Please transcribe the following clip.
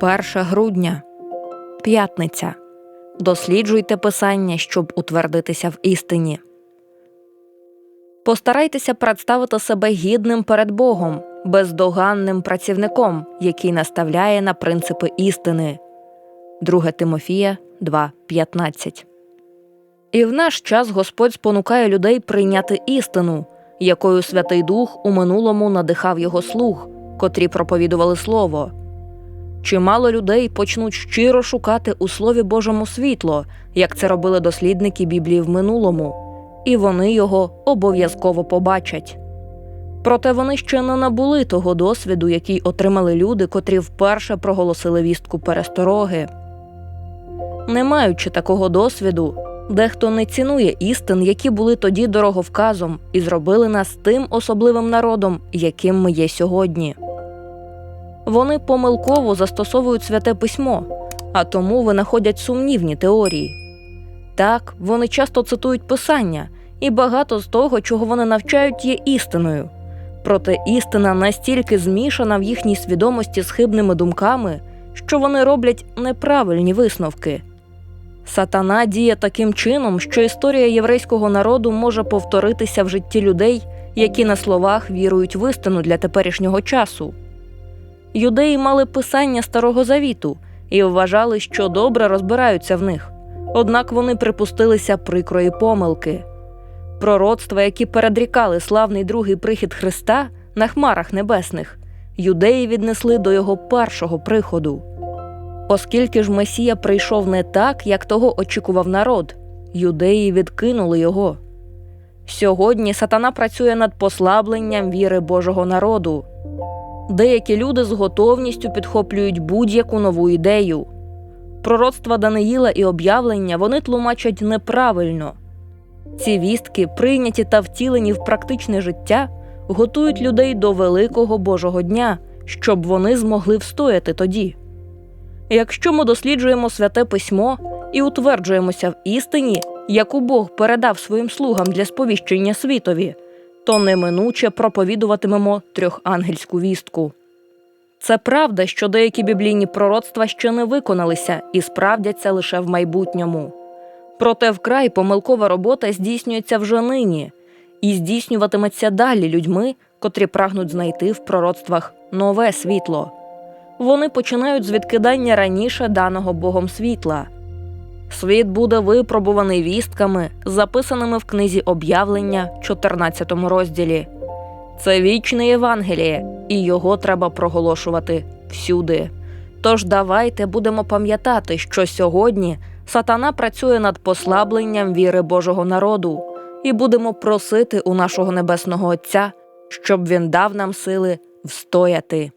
1 грудня, п'ятниця. Досліджуйте писання, щоб утвердитися в істині. Постарайтеся представити себе гідним перед Богом, бездоганним працівником, який наставляє на принципи істини. 2 Тимофія 2.15 І в наш час Господь спонукає людей прийняти істину, якою Святий Дух у минулому надихав його слуг, котрі проповідували Слово. Чимало людей почнуть щиро шукати у Слові Божому світло, як це робили дослідники Біблії в минулому, і вони його обов'язково побачать. Проте вони ще не набули того досвіду, який отримали люди, котрі вперше проголосили вістку перестороги. Не маючи такого досвіду, дехто не цінує істин, які були тоді дороговказом, і зробили нас тим особливим народом, яким ми є сьогодні. Вони помилково застосовують святе письмо, а тому винаходять сумнівні теорії. Так, вони часто цитують писання, і багато з того, чого вони навчають, є істиною. Проте істина настільки змішана в їхній свідомості з хибними думками, що вони роблять неправильні висновки. Сатана діє таким чином, що історія єврейського народу може повторитися в житті людей, які на словах вірують в істину для теперішнього часу. Юдеї мали писання Старого Завіту і вважали, що добре розбираються в них, однак вони припустилися прикрої помилки. Пророцтва, які передрікали славний другий прихід Христа на хмарах небесних, юдеї віднесли до його першого приходу. Оскільки ж Месія прийшов не так, як того очікував народ, юдеї відкинули його. Сьогодні сатана працює над послабленням віри Божого народу. Деякі люди з готовністю підхоплюють будь-яку нову ідею. Пророцтва Даниїла і об'явлення вони тлумачать неправильно. Ці вістки, прийняті та втілені в практичне життя, готують людей до великого Божого дня, щоб вони змогли встояти тоді. Якщо ми досліджуємо святе письмо і утверджуємося в істині, яку Бог передав своїм слугам для сповіщення світові, то неминуче проповідуватимемо трьохангельську вістку. Це правда, що деякі біблійні пророцтва ще не виконалися і справдяться лише в майбутньому. Проте вкрай помилкова робота здійснюється вже нині і здійснюватиметься далі людьми, котрі прагнуть знайти в пророцтвах нове світло. Вони починають з відкидання раніше даного Богом світла. Світ буде випробуваний вістками, записаними в книзі об'явлення, 14 розділі. Це вічне Євангеліє, і його треба проголошувати всюди. Тож давайте будемо пам'ятати, що сьогодні сатана працює над послабленням віри Божого народу, і будемо просити у нашого небесного Отця, щоб він дав нам сили встояти.